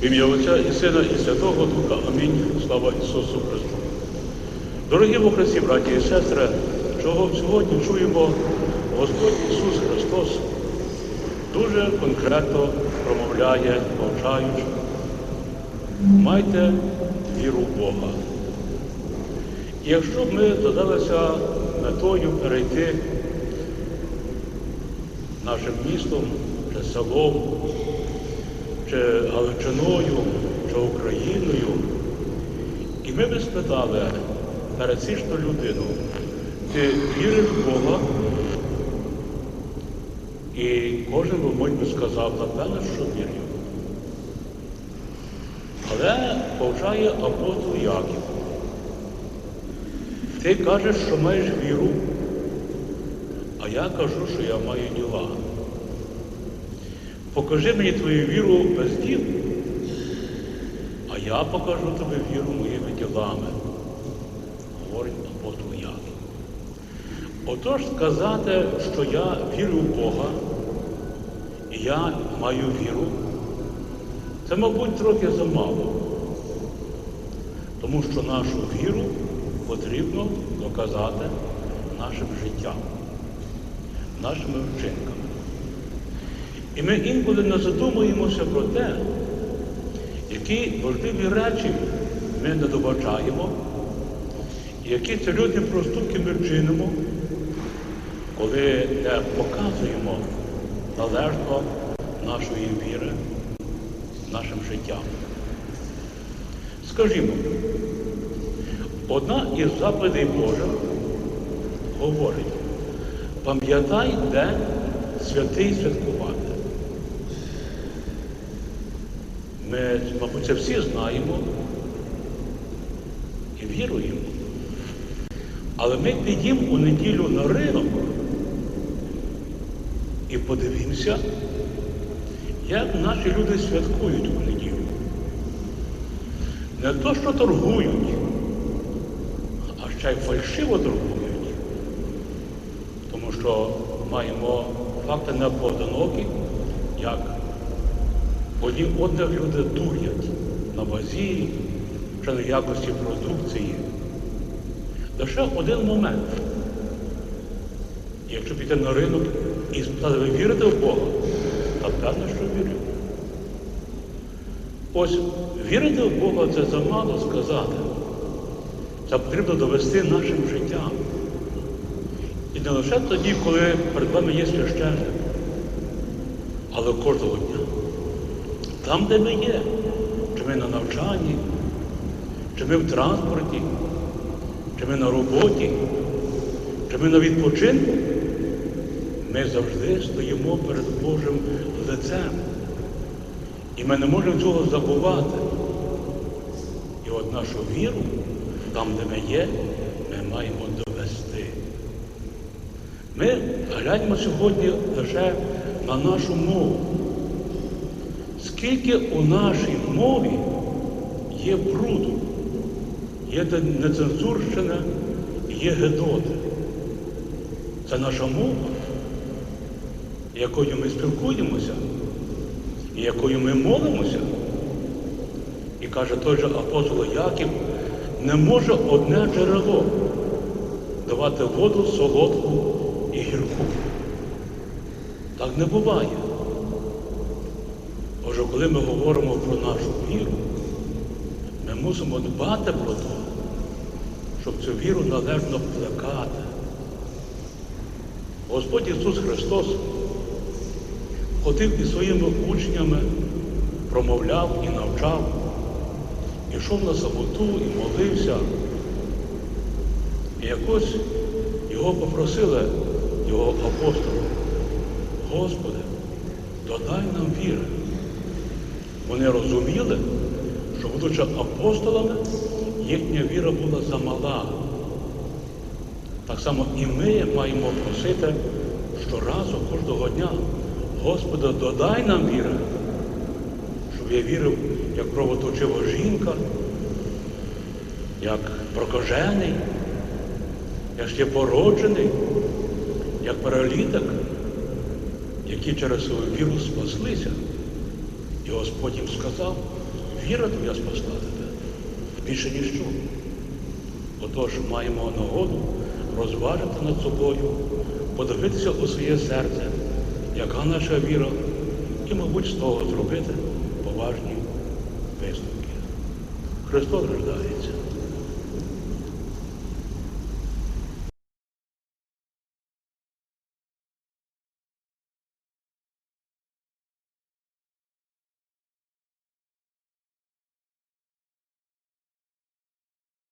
В ім'я Отця і Сина, і Святого Духа. Амінь. Слава Ісусу Христу. Дорогі во Христі, браті і сестри, чого сьогодні чуємо, Господь Ісус Христос дуже конкретно промовляє, навчаючи. Майте віру в Бога. І якщо б ми задалися метою перейти нашим містом, чи селом, чи Галичиною, чи Україною, і ми би спитали пересічну людину, ти віриш в Бога? І кожен, би сказав, напевно, що вірю. Але повчає апостол Яків. Ти кажеш, що маєш віру, а я кажу, що я маю діла. Покажи мені твою віру без діл, а я покажу тобі віру моїми ділами, говорить апостол Яків. Отож сказати, що я вірю в Бога, і я маю віру, це, мабуть, трохи замало. Тому що нашу віру потрібно доказати нашим життям, нашими вчинками. І ми інколи не задумуємося про те, які важливі речі ми не добачаємо, які серйозні проступки ми чинимо, коли не показуємо належно нашої віри нашим життям. Скажімо, одна із заповідей Божих говорить, пам'ятай день святий святкувати. Ми, мабуть, це всі знаємо і віруємо. Але ми підіймо у неділю на ринок і подивимося, як наші люди святкують у неділю. Не то, що торгують, а ще й фальшиво торгують. Тому що маємо факти непоодинокі, як одні одних люди дурять на вазі чи на якості продукції. Лише один момент. Якщо піти на ринок і спитати, ви вірите в Бога, та певно, що вірю. Ось вірити в Бога це замало сказати. Це потрібно довести нашим життям. І не лише тоді, коли перед вами є священник, але кожного дня. Там, де ми є, чи ми на навчанні, чи ми в транспорті, чи ми на роботі, чи ми на відпочинку, ми завжди стоїмо перед Божим лицем. І ми не можемо цього забувати. І от нашу віру, там, де ми є, ми маємо довести. Ми гляньмо сьогодні лише на нашу мову. Скільки у нашій мові є бруду, є нецензурщина, є гедоти. Це наша мова, якою ми спілкуємося, якою ми молимося. І каже той же апостол Яків, не може одне джерело давати воду солодку і гірку. Так не буває. Отже, коли ми говоримо про нашу віру, ми мусимо дбати про те, щоб цю віру належно плекати. Господь Ісус Христос ходив із своїми учнями, промовляв і навчав, ішов на самоту і молився. І якось його попросили, його апостоли, Господи, додай нам віри. Вони розуміли, що, будучи апостолами, їхня віра була замала. Так само і ми маємо просити щоразу, кожного дня, Господи, додай нам віри, щоб я вірив, як кровоточива жінка, як прокажений, як ще породжений, як паралітик, які через свою віру спаслися. І Господь їм сказав, віра твоя спасла тебе. Більше ніщо. Отож маємо нагоду розважити над собою, подивитися у своє серце, яка наша віра, і, мабуть, з того зробити поважні висновки. Христос рождається.